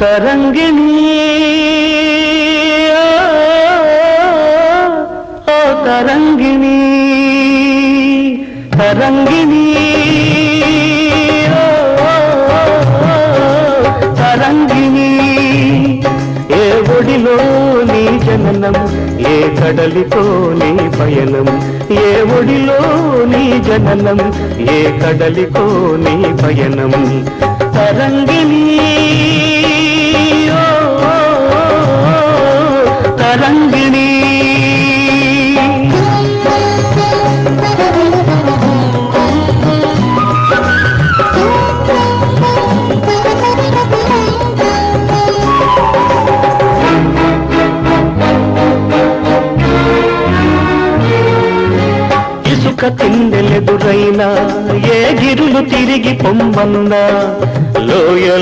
తరంగిణి. ఓ తరంగిణి. తరంగిణి. తరంగిణి. ఏ ఒడిలో నీ జననం ఏ కడలితో నీ పయనం ఏ ఒడిలో నీ జననం ఏ కడలితో నీ పయనం తరంగిణి. రంగిణి ఇసుక తిండెలెదురైనా ఏ గిరులు తిరిగి పొమ్మన్నా లోయలు